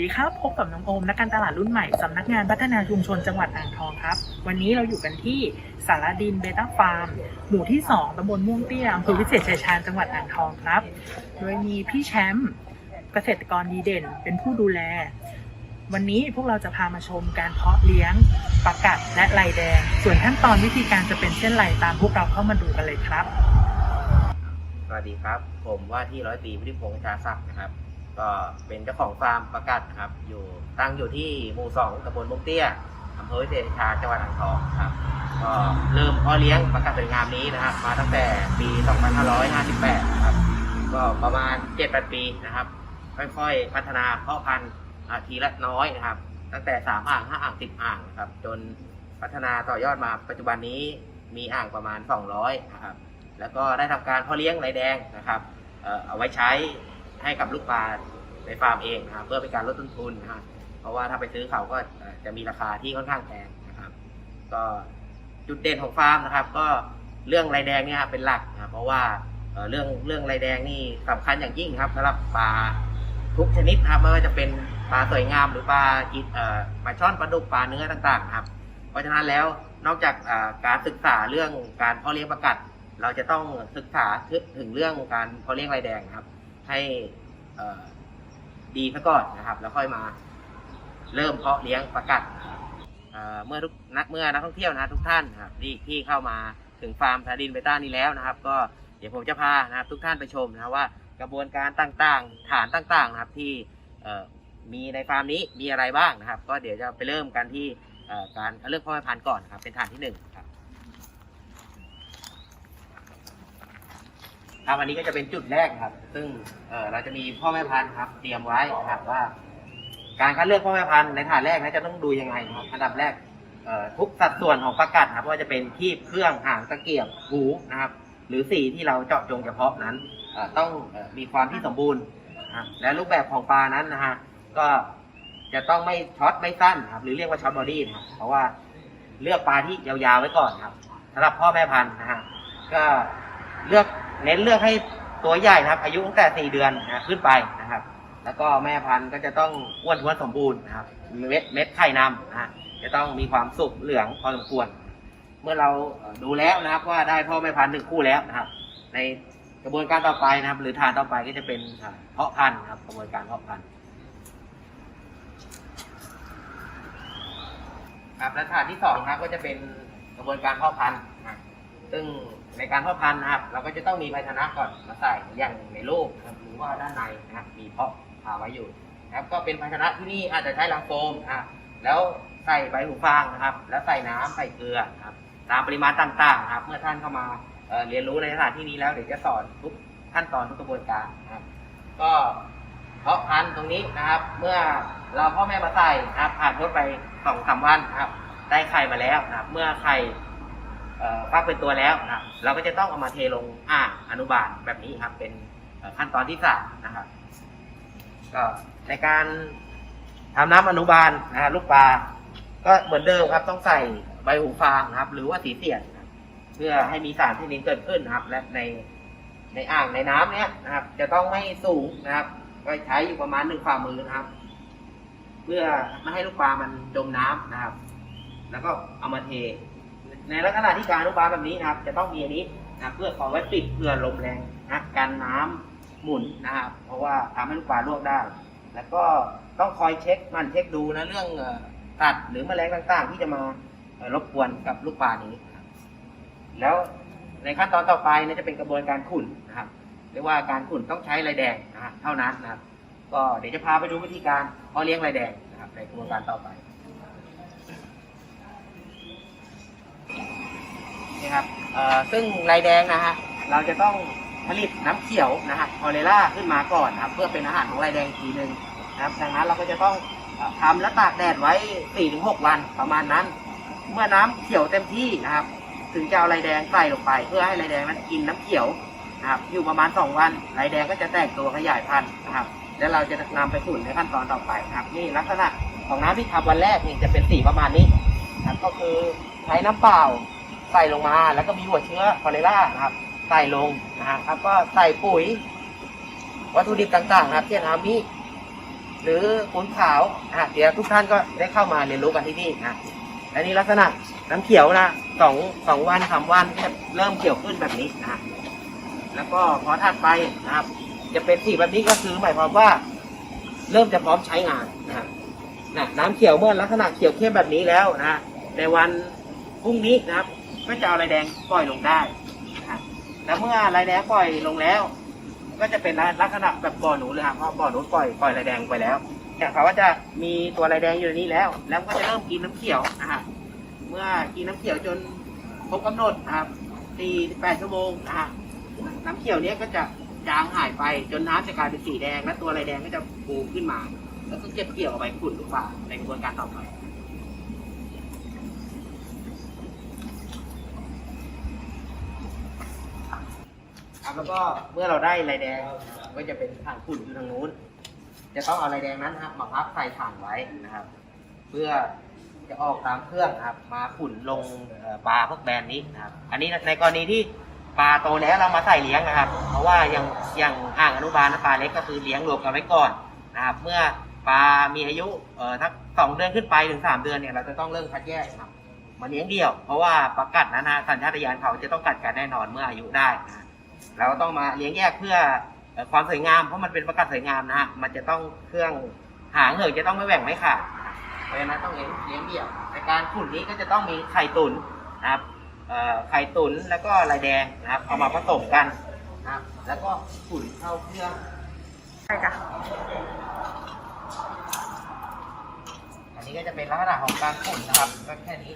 ดีครับพบกับน้องโอมนักการตลาดรุ่นใหม่สำนักงานพัฒนาชุมชนจังหวัดอ่างทองครับ วันนี้เราอยู่กันที่สารดินเบต้าฟาร์ม หมู่ที่ 2ตำบลม่วงเตี้ยอำเภอวิเศษชัยชาญจังหวัดอ่างทองครับ โดยมีพี่แชมป์เกษตรกรดีเด่น เป็นผู้ดูแล วันนี้พวกเราจะพามาชมการเพาะเลี้ยงปลากัดและลายแดง ส่วนขั้นตอนวิธีการจะเป็นเช่นไรตามพวกเราเข้ามาดูกันเลยครับ สวัสดีครับ ผมว่าที่ร้อยตรีวุฒิพงษ์ชาศักดิ์นะครับ ก็เป็นเจ้าของฟาร์มประกัดครับ อยู่ตั้งอยู่ที่หมู่สองตำบลมุกเตี้ยอำเภอวิเศษชาญจังหวัดอ่างทองครับก็เริ่มพาะเลี้ยงประกัดสวยงามนี้นะครับ มาตั้งแต่ปี 2558 นะครับ ก็ประมาณ 7-8 ปีนะครับ ค่อยๆ พัฒนาเพาะพันธุ์ทีละน้อยนะครับ ตั้งแต่ 3 อ่าง 5 อ่าง 10 อ่างนะครับ จนพัฒนาต่อยอดมาปัจจุบันนี้มีอ่างประมาณ 200 นะครับ แล้วก็ได้ทำการพาะเลี้ยงไรแดงนะครับ เอาไว้ใช้ ให้กับลูกปลาในฟาร์มเองนะครับเพื่อเป็นการลดต้นทุนนะครับเพราะว่าถ้าไปซื้อเขาก็จะมีราคาที่ค่อนข้างแพงนะครับ ก็จุดเด่นของฟาร์มนะครับ ก็เรื่องไรแดงเนี่ยเป็นหลักนะครับเพราะว่าเรื่องเรื่องไรแดงนี่สำคัญอย่างยิ่งครับสำหรับปลาทุกชนิดครับไม่ว่าจะเป็นปลาสวยงามหรือปลากินเอ่อปลาช่อนปลาดุกปลาเนื้อต่างๆ ครับ เพราะฉะนั้นแล้วนอกจากการศึกษาเรื่องการเพาะเลี้ยงประกัด เราจะต้องศึกษาถึงเรื่องการเพาะเลี้ยงรายแดงครับ ให้ดีซะก่อนนะครับ แล้วค่อยมาเริ่มเพาะเลี้ยงประกัดเมื่อทุกนักเมื่อนักท่องเที่ยวนะทุกท่านครับที่ที่เข้ามาถึงฟาร์มทารินเบต้านี้แล้วนะครับ ก็เดี๋ยวผมจะพานะครับทุกท่านไปชมนะว่ากระบวนการต่างๆ ฐานต่างๆนะครับที่มีในฟาร์มนี้มีอะไรบ้างนะครับ ก็เดี๋ยวจะไปเริ่มกันที่การเลือกพ่อพันธุ์ก่อนนครับเป็นฐานที่1 ครับอันนี้ก็จะเป็นจุดแรกครับ ซึ่งเอ่อเราจะมีพ่อแม่พันธุ์ครับ เตรียมไว้นะครับว่า การคัดเลือกพ่อแม่พันธุ์ในฐานแรกนะจะต้องดูยังไงครับอันดับแรกเอ่อทุกสัดส่วนของประกัดนะครับว่าจะเป็นคีบเครื่องหางตะเกียบหูนะครับ หรือสีที่เราเจาะจงเฉพาะนั้นเอ่อต้องเอ่อมีความที่สมบูรณ์นะครับและรูปแบบของปลานั้นนะฮะก็จะต้องไม่ช็อตไม่สั้นครับ หรือเรียกว่าช็อตบอดี้นะครับเพราะว่าเลือกปลาที่ยาวๆไว้ก่อนครับสำหรับพ่อแม่พันธุ์นะฮะก็เลือก เน้นเลือกให้ตัวใหญ่นะครับ อายุตั้งแต่สี่เดือนนะขึ้นไปนะครับ แล้วก็แม่พันธุ์ก็จะต้องอ้วนท้วนสมบูรณ์นะครับ เม็ดเม็ดไข่นำนะจะต้องมีความสุกเหลืองพอสมควร เมื่อเราดูแล้วนะครับว่าได้พ่อแม่พันธุ์หนึ่งคู่แล้วนะครับ ในกระบวนการต่อไปนะครับ หรือฐานต่อไปก็จะเป็นเพาะพันธุ์ครับกระบวนการเพาะพันธุ์ครับและฐานที่สองครับก็จะเป็นกระบวนการเพาะพันธุ์นะซึ่ง ในการเพาะพันธุ์นะครับ เราก็จะต้องมีภาชนะก่อนมาใส่อย่างในรูปนะครับหรือว่าด้านในนะครับ มีเพาะพาไว้อยู่นะครับ ก็เป็นภาชนะที่นี่อาจจะใช้ลังโฟมนะครับแล้วใส่ใบหูฟางนะครับ แล้วใส่น้ำใส่เกลือนะครับ ตามปริมาณต่างๆนะครับ เมื่อท่านเข้ามาเเรียนรู้ในสถานที่นี้แล้วเดี๋ยวจะสอนทุกขั้นตอนทุกกระบวนการนะครับ ก็เพาะพันธุ์ตรงนี้นะครับ เมื่อเราพ่อแม่มาใส่นะครับผ่านพ้นไปสองสามวันนะครับ ได้ไข่มาแล้วนะครับ เมื่อไข่ ฟักเป็นตัวแล้วนะครับเราก็จะต้องเอามาเทลงอ่างอนุบาลแบบนี้ครับ เป็นขั้นตอนที่สามนะครับก็ในการทำน้ำอนุบาลนะฮะลูกปลาก็เหมือนเดิมครับ ต้องใส่ใบหูฟางนะครับ หรือว่าสีเสียดนะครับเพื่อให้มีสารที่นี้เกิดขึ้นนะครับ และในในอ่างในน้ำเนี้ยนะครับ จะต้องไม่สูงนะครับก็ใช้อยู่ประมาณหนึ่งฝ่ามือนะครับ เพื่อไม่ให้ลูกปลามันจมน้ำนะครับ แล้วก็เอามาเท ในลักษณะที่การอนุบาลแบบนี้นะครับ จะต้องมีอันนี้นะเพื่อขอไว้ปิดเพื่อลมแรงนะกันน้ำหมุนนะครับ เพราะว่าทำให้ลูกปลาลวกได้ แล้วก็ต้องคอยเช็คมันเช็คดูนะเรื่องเอ่อสัตว์หรือแมลงต่างๆ ที่จะมารบกวนกับลูกปลานี้ แล้วในขั้นตอนต่อไปนี่ยจะเป็นกระบวนการขุ่นนะครับเรียกว่าการขุ่นต้องใช้ลายแดงนะเท่านั้นนะครับ ก็เดี๋ยวจะพาไปดูวิธีการเพาะเลี้ยงลายแดงนะครับในกระบวนการต่อไป นี่ครับซึ่งลายแดงนะฮะเราจะต้องผลิตน้ำเขียวนะฮะคอเรล่าขึ้นมาก่อนนะครับเพื่อเป็นอาหารของลายแดงทีหนึ่งนะครับดังนั้นเราก็จะต้องเอ่อทำและตากแดดไว้ 4-6 วันประมาณนั้น เมื่อน้ำเขียวเต็มที่นะครับ ถึงจะเอาลายแดงใส่ลงไป เพื่อให้ลายแดงนั้นกินน้ำเขียวนะครับอยู่ประมาณ 2 วันลายแดงก็จะแตกตัวขยายพันธุ์นะครับ แล้วเราจะนำไปขุ่นในขั้นตอนต่อไปนะครับ นี่ลักษณะของน้ำที่ทำวันแรกนี่จะเป็นสีประมาณนี้นะก็คือใช้น้ำเปล่า ใส่ลงมาแล้วก็มีหัวเชื้อคอเรล่านะครับ ใส่ลงนะครับก็ใส่ปุ๋ย วัตถุดิบต่างๆนะครับเช่นอามิหรือขุนขาวอะเดี๋ยวทุกท่านก็ได้เข้ามาเรียนรู้กันที่นี่นะอันนี้ลักษณะน้ำเขียวนะสองสองวันสามวันเริ่มเขียวขึ้นแบบนี้นะแล้วก็พอถัดไปนะครับ จะเป็นสีแบบนี้ก็คือหมายความว่า เริ่มจะพร้อมใช้งานนะนะน้ำเขียวเมื่อลักษณะเขียวเข้มแบบนี้แล้วนะในวันพรุ่งนี้นะครับ ก็จะเอาลายแดงปล่อยลงได้นะครับแล้วเมื่อลายแดงปล่อยลงแล้ว ก็จะเป็นลักษณะแบบบ่อหนูเลยครับเพราะบ่อหนูปล่อยปล่อยลายแดงไปแล้วเนี่ยเขาก็จะมีตัวลายแดงอยู่ในนี้แล้ว แล้วก็จะเริ่มกินน้ำเขียวนะครับเมื่อกินน้ำเขียวจนครบกำหนดนะครับ48ชั่วโมงนะครับน้ำเขียวเนี้ยก็จะจางหายไปจนน้ำจะกลายเป็นสีแดง และตัวลายแดงก็จะฟูขึ้นมา แล้วก็เก็บเกี่ยวเอาไปขุ่นลูกปลาในกระบวนการต่อไป ครับ แล้วก็เมื่อเราได้ลายแดงก็จะเป็นถังขุ่นอยู่ทางนู้น จะต้องเอาลายแดงนั้นนะครับมาพับใส่ถังไว้นะครับ เพื่อจะออกตามเครื่องครับ มาขุ่นลงปลาพวกแบรนด์นี้นะครับ อันนี้ในกรณีที่ปลาโตแล้วเรามาใส่เลี้ยงนะครับ เพราะว่าอย่างอย่างอ่างอนุบาลนะปลาเล็กก็คือเลี้ยงรวมกันไว้ก่อนนะครับ เมื่อปลา มีอายุเอ่อทักสองเดือนขึ้นไปถึงสามเดือนเนี่ยเราจะต้องเริ่มคัดแยกครับมาเลี้ยงเดี่ยว เพราะว่าปลากัดนะนะสัญชาตญาณเขาจะต้องกัดกันแน่นอนเมื่ออายุได้นะ เราก็ต้องมาเลี้ยงแยกเพื่อเอ่อความสวยงามเพราะมันเป็นประกาศสวยงามนะฮะมันจะต้องเครื่องหางเหินจะต้องไม่แหว่งไม่ขาดนะครับเพราะฉะนั้นต้องเลี้ยงเลี้ยงเดี่ยวในการขุ่นนี้ก็จะต้องมีไข่ตุ๋นนะครับเอ่อไข่ตุ๋นแล้วก็ลายแดงนะครับเอามาผสมกันนะครับแล้วก็ขุ่นเข้าเครื่องใช่จ้ะอันนี้ก็จะเป็นลักษณะของการขุ่นนะครับก็แค่นี้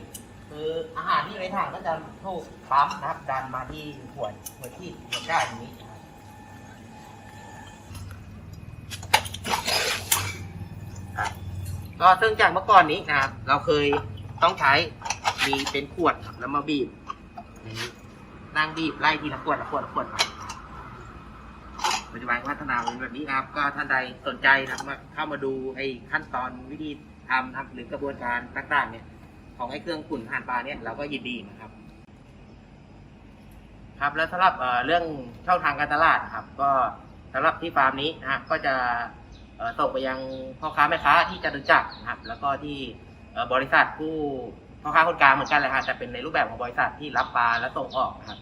คืออาหารที่อยู่ในถังก็จะถูกปั๊มนะครับดันมาที่หัวหัวที่หัวได้ตรงนี้นะครับก็ซึ่งจากเมื่อก่อนนี้นะครับ เราเคยต้องใช้มีเป็นขวดครับแล้วมาบีบนี้นั่งบีบไล่ทีละขวดละขวดละขวดไปปัจจุบันพัฒนาเป็นแบบนี้นะครับ ก็ท่านใดสนใจนะครับมาเข้ามาดูไอ้ขั้นตอนวิธีทำนะครับหรือกระบวนการต่างๆเนี่ย ของไอ้เครื่องขุ่นห่านปลาเนี่ยเราก็ยินดีนะครับ ครับแล้วสำหรับเรื่องช่องทางการตลาดครับ ก็สำหรับที่ฟาร์มนี้นะก็จะส่งไปยังพ่อค้าแม่ค้าที่จตุจักรนะครับ แล้วก็ที่บริษัทผู้พ่อค้าคนกลางเหมือนกันเลยครับแต่เป็นในรูปแบบของบริษัทที่รับปลาและส่งออกนะครับ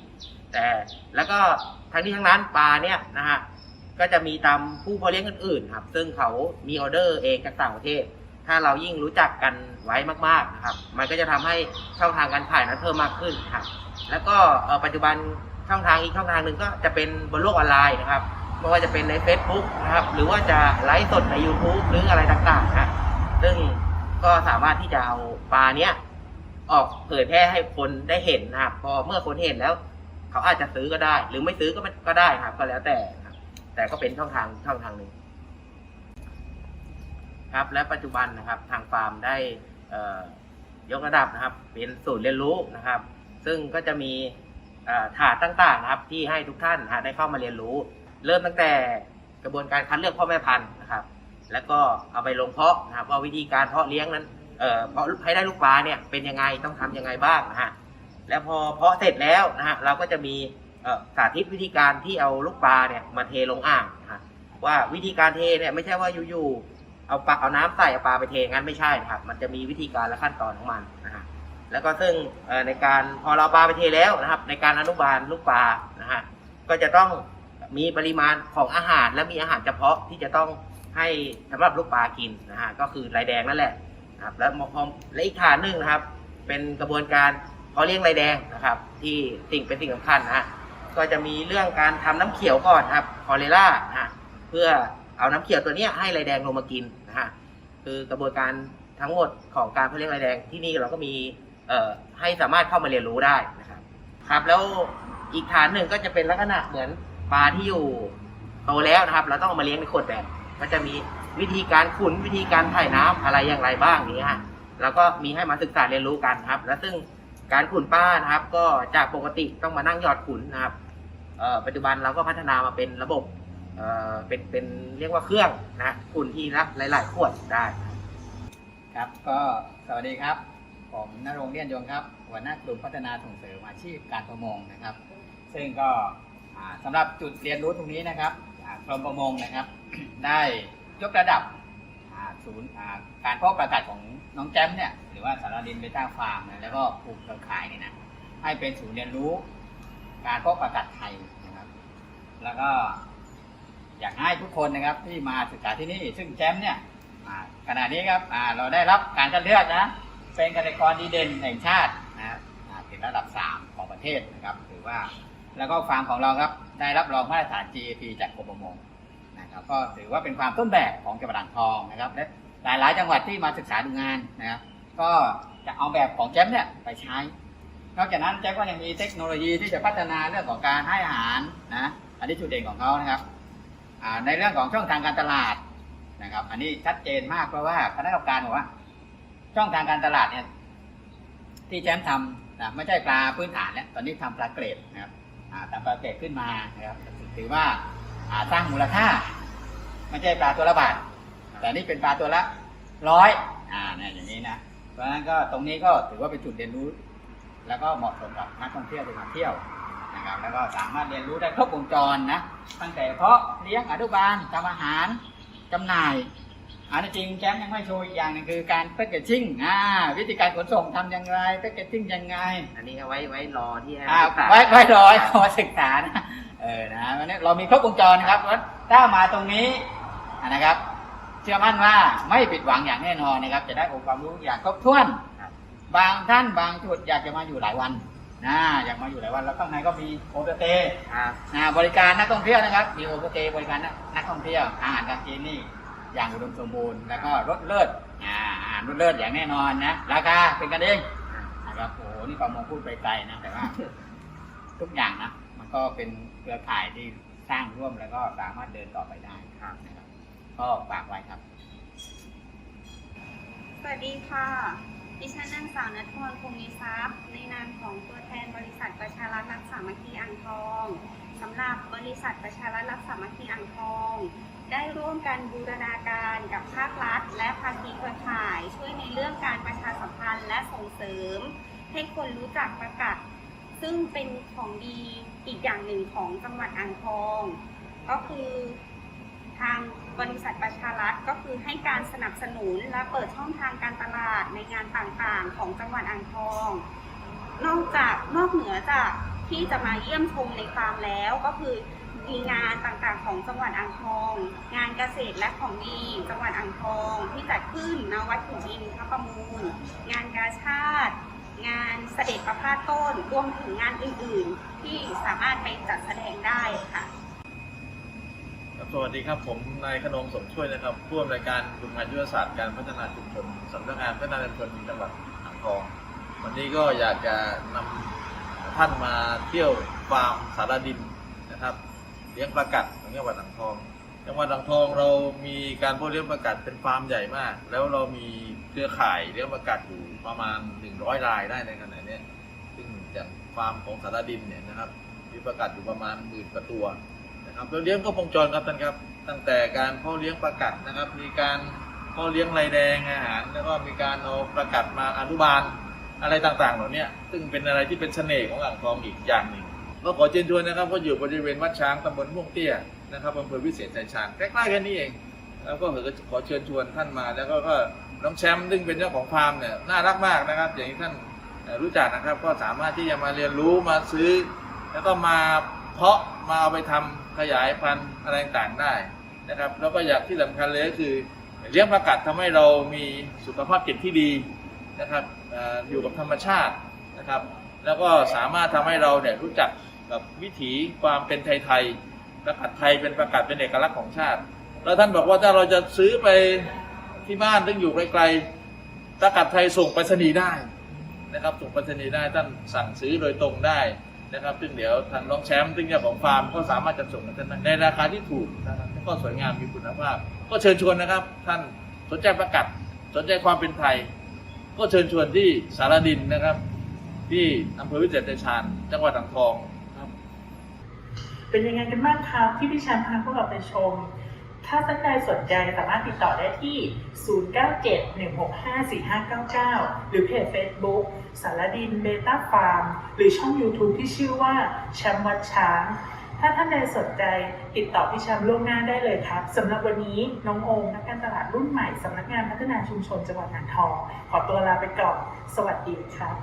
แต่แล้วก็ทั้งนี้ทั้งนั้นปลาเนี่ยนะฮะก็จะมีตามผู้พาะเลี้ยงอื่นๆครับ ซึ่งเขามีออเดอร์เองจากต่างประเทศ ถ้าเรายิ่งรู้จักกันไว้มากๆนะครับ มันก็จะทำให้ช่องทางการขายนั้นเพิ่มมากขึ้นครับ แล้วก็ปัจจุบันช่องทางอีกช่องทางหนึ่งก็จะเป็นบนโลกออนไลน์นะครับไม่ว่าจะเป็นใน Facebook นะครับ หรือว่าจะไลฟ์สดใน YouTube หรืออะไรต่างๆนะซึ่งก็สามารถที่จะเอาปลาเนี้ยออกเผยแพร่ให้คนได้เห็นนะครับ พอเมื่อคนเห็นแล้ว เขาอาจจะซื้อก็ได้ หรือไม่ซื้อก็ก็ได้ครับ ก็แล้วแต่ครับแต่ก็เป็นช่องทางช่องทางหนึ่ง ครับและปัจจุบันนะครับทางฟาร์มได้ยกระดับนะครับ เป็นศูนย์เรียนรู้นะครับ ซึ่งก็จะมีถาดต่างๆนะครับ ที่ให้ทุกท่านได้เข้ามาเรียนรู้ เริ่มตั้งแต่กระบวนการคัดเลือกพ่อแม่พันธุ์นะครับ แล้วก็เอาไปลงเพาะนะครับว่าวิธีการเพาะเลี้ยงนั้นเพาะให้ได้ลูกปลาเนี่ยเป็นยังไงต้องทำยังไงบ้างนะฮะแล้วพอเพาะเสร็จแล้วนะฮะเราก็จะมีสาธิตวิธีการที่เอาลูกปลาเนี่ยมาเทลงอ่างนะฮะว่าวิธีการเทเนี่ยไม่ใช่ว่าอยู่ๆ เอาปลาเอาน้ำใส่เอาปลาไปเทงั้นไม่ใช่นะครับ มันจะมีวิธีการและขั้นตอนของมันนะฮะแล้วก็ซึ่งในการพอเราปลาไปเทแล้วนะครับ ในการอนุบาลลูกปลานะฮะก็จะต้องมีปริมาณของอาหารและมีอาหารเฉพาะที่จะต้องให้สำหรับลูกปลากินนะฮะก็คือลายแดงนั่นแหละนะครับแล้วพอและอีกฐานหนึ่งนะครับ เป็นกระบวนการเพาเลี้ยงลายแดงนะครับ ที่สิ่งเป็นสิ่งสำคัญนะฮะก็จะมีเรื่องการทำน้ำเขียวก่อนนะครับคอเลล่านะเพื่อเอาน้ำเขียวตัวนี้ให้ลายแดงลงมากิน คือกระบวนการทั้งหมดของการเพาะเลี้ยงลายแดงที่นี่เราก็มีให้สามารถเข้ามาเรียนรู้ได้นะครับครับแล้วอีกฐานหนึ่งก็จะเป็นลักษณะเหมือนปลาที่อยู่โตแล้วนะครับ เราต้องเอามาเลี้ยงในขวดแบบก็จะมีวิธีการขุนวิธีการถ่ายน้ำอะไรอย่างไรบ้างอย่างนี้ฮะแล้วก็มีให้มาศึกษาเรียนรู้กันครับ แล้วซึ่งการขุนป้านะครับ ก็จากปกติต้องมานั่งหยอดขุนนะครับปัจจุบันเราก็พัฒนามาเป็นระบบ เอ่อเป็นเป็นเรียกว่าเครื่องนะฮะขุนทีละหลาย ๆ ขวดได้ครับก็สวัสดีครับ ผมนรงค์เลียนยงครับ หัวหน้ากลุ่มพัฒนาส่งเสริมอาชีพการประมงนะครับ ซึ่งก็อ่าสำหรับจุดเรียนรู้ตรงนี้นะครับอ่ากรมประมงนะครับ ได้ยกระดับศูนย์อ่าการเพาะประกาศของน้องแจมเนี่ยหรือว่าสารดินเบต้าฟาร์มนะแล้วก็ปลูกเครือข่ายเนี่ยนะให้เป็นศูนย์เรียนรู้ การเพาะประกาศไทยนะครับ แล้วก็ อยากให้ทุกคนนะครับที่มาศึกษาที่นี่ ซึ่งแจ้มเนี่ยอ่าขณะนี้ครับอ่าเราได้รับการคัดเลือกนะ เป็นเกษตรกรดีเด่นแห่งชาตินะครับอ่าติดระดับ 3 ของประเทศนะครับถือว่าแล้วก็ฟาร์มของเราครับได้รับรองมาตรฐาน GAP จากกรมประมงนะครับก็ถือว่าเป็นความต้นแบบของจังหวัดอ่างทองนะครับและหลายๆ จังหวัดที่มาศึกษาดูงานนะครับก็จะเอาแบบของแจ๊มเนี่ยไปใช้ นอกจากนั้นแจ๊มก็ยังมีเทคโนโลยีที่จะพัฒนาเรื่องของการให้อาหารนะอันนี้จุดเด่นของเขานะครับ ในเรื่องของช่องทางการตลาดนะครับ อันนี้ชัดเจนมากเพราะว่าคณะกรรมการบอกว่า ช่องทางการตลาดเนี่ยที่แจมป์ทำนะไม่ใช่ปลาพื้นฐานแล้วตอนนี้ทำปลาเกรดนะครับทำปลาเกรดขึ้นมานะครับถือว่าอ่าสร้างมูลค่า ไม่ใช่ปลาตัวละบาทแต่นี่เป็นปลาตัวละร้อยอ่าเนี่ยอย่างนี้นะเพราะฉะนั้นก็ตรงนี้ก็ถือว่าเป็นจุดเรียนรู้ แล้วก็เหมาะสมกับนักท่องเที่ยวที่มาเที่ยว นะครับแล้วก็สามารถเรียนรู้ได้ครบวงจรนะตั้งแต่เพาะเลี้ยงอนุบาลทำอาหารจำหน่ายอันนี้จริงแชมป์ยังไม่โชว์อีกอย่างหนึงคือการแพ็กเกจจิ้งอ่าวิธีการขนส่งทำอย่างไรแพ็กเกจจิ้งยังไง อันนี้เอาไว้ไว้รอที่ให้อ่าศึกษาไว้ไว้ร้อยขอศึกษานะเออนะวันนี้เรามีครบวงจรนะครับเพราะฉะนั้นถ้ามาตรงนี้อะนะครับ เชื่อมั่นว่าไม่ผิดหวังอย่างแน่นอนนะครับ จะได้องค์ความรู้อย่างครบถ้วนครับบางท่านบางจุดอยากจะมาอยู่หลายวัน นะอยากมาอยู่หลายวันแล้วข้างในก็มีโอเปเตครับนะบริการนักท่องเที่ยวนะครับ มีโอเปเตบริการนักท่องเที่ยวอาหารการกินนี่อย่างอุดมสมบูรณ์แล้วก็รสเลิศอ่าอาหารรสเลิศอย่างแน่นอนนะราคาเป็นกันเองนะครับโอ้โหนี่ประมงพูดไปไกลนะแต่ว่า ทุกอย่างนะมันก็เป็นเครือข่ายที่สร้างร่วมแล้วก็สามารถเดินต่อไปได้ครับนะครับก็ฝากไว้ครับสวัสดีค่ะ ดิฉันนางสาวนัทพรคงมีทรัพย์ ในนามของตัวแทนบริษัทประชารัฐรักสามัคคีอ่างทองสำหรับบริษัทประชารัฐรักสามัคคีอ่างทอง ได้ร่วมกันบูรณาการกับภาครัฐ และภาคีเครือข่าย ช่วยในเรื่องการประชาสัมพันธ์และส่งเสริม ให้คนรู้จักประกาศซึ่งเป็นของดีอีกอย่างหนึ่งของจังหวัดอ่างทอง ก็คือ ทางบริษัทประชารัฐก็คือให้การสนับสนุนและเปิดช่องทางการตลาดในงานต่างๆ ของจังหวัดอ่างทอง นอกจากนอกเหนือจากที่จะมาเยี่ยมชมในฟาร์มแล้วก็คือมีงานต่างๆของจังหวัดอ่างทอง งานเกษตรและของดีจังหวัดอ่างทอง ที่จัดขึ้นณวัดขุนอินทรประมูล งานกาชาติ งานเสด็จประพาสต้นรวมถึงงานอื่นๆ ที่สามารถไปจัดแสดงได้ค่ะ สวัสดีครับ ผมนายขนมสมช่วยนะครับผู้อำนวยการกลุ่มงานยุทธศาสตร์การพัฒนาชุมชนสำนักงานพัฒนาชุมชนจังหวัดอ่างทอง วันนี้ก็อยากจะนำท่านมาเที่ยวฟาร์มสารดินนะครับเลี้ยงปลากัดของจังหวัดอ่างทอง จังหวัดอ่างทองเรามีการเพาะเลี้ยงปลากัดเป็นฟาร์มใหญ่มาก แล้วเรามีเครือข่ายเลี้ยงปลากัดอยู่ประมาณ 100รายได้ในขณะนี้ซึ่งจากฟาร์มของสารดินเนี่ยนะครับมีปลากัดอยู่ประมาณหมื่นกว่าตัว นะครับเราเลี้ยงก็วงจรครับท่านครับ ตั้งแต่การเพาะเลี้ยงปลากัดนะครับ มีการเพาะเลี้ยงไรแดงอาหาร แล้วก็มีการเอาปลากัดมาอนุบาลอะไรต่างๆ เหล่านี้ซึ่งเป็นอะไรที่เป็นเสน่ห์ของอ่างทองอีกอย่างหนึ่งก็ขอเชิญชวนนะครับก็อยู่บริเวณวัดช้างตำบลม่วงเตี้ยนะครับอำเภอวิเศษชัยชาญใกล้ๆกันนี่เอง แล้วก็ขอเชิญชวนท่านมาแล้วก็ก็น้องแชมป์ซึ่งเป็นเจ้าของฟาร์มเนี่ยน่ารักมากนะครับ อย่างที่ท่านรู้จักนะครับก็สามารถที่จะมาเรียนรู้มาซื้อ แล้วก็มาเพาะมาเอาไปทำ ขยายพันธุ์อะไรต่างๆได้นะครับ แล้วก็อยากที่สำคัญเลยก็คือเลี้ยงปลากัดทำให้เรามีสุขภาพจิตที่ดีนะครับอยู่กับธรรมชาตินะครับ แล้วก็สามารถทำให้เราเนี่ยรู้จักกับวิถีความเป็นไทยๆปลากัดไทยเป็นปลากัดเป็นเอกลักษณ์ของชาติ แล้วท่านบอกว่าถ้าเราจะซื้อไปที่บ้านซึ่งอยู่ไกลๆปลากัดไทยส่งไปรษณีย์ได้นะครับส่งไปรษณีย์ได้ท่านสั่งซื้อโดยตรงได้ นะครับซึ่งเดี๋ยวทางน้องแชมป์ซึ่งเจ้าของฟาร์มก็สามารถจะส่งมาท่านได้ในราคาที่ถูกนะครับแล้วก็สวยงามมีคุณภาพ ก็เชิญชวนนะครับ ท่านสนใจประกัดสนใจความเป็นไทย ก็เชิญชวนที่สารดินนะครับ ที่อำเภอวิเศษชัยชาญจังหวัดอ่างทองครับ เป็นยังไงกันบ้างครับที่พี่แชมป์พาพวกเราไปชม ถ้าท่านใดสนใจสามารถติดต่อได้ที่ 0971654599 หรือเพจ Facebook สารดินเบต้าฟาร์ม หรือช่อง YouTube ที่ชื่อว่าแชมป์วัดช้าง ถ้าท่านใดสนใจติดต่อพี่แชมป์ล่วงหน้าได้เลยครับสำหรับวันนี้น้องโอมนักการตลาดรุ่นใหม่สำนักงานพัฒนาชุมชนจังหวัดอ่างทอง ขอตัวลาไปก่อน สวัสดีครับ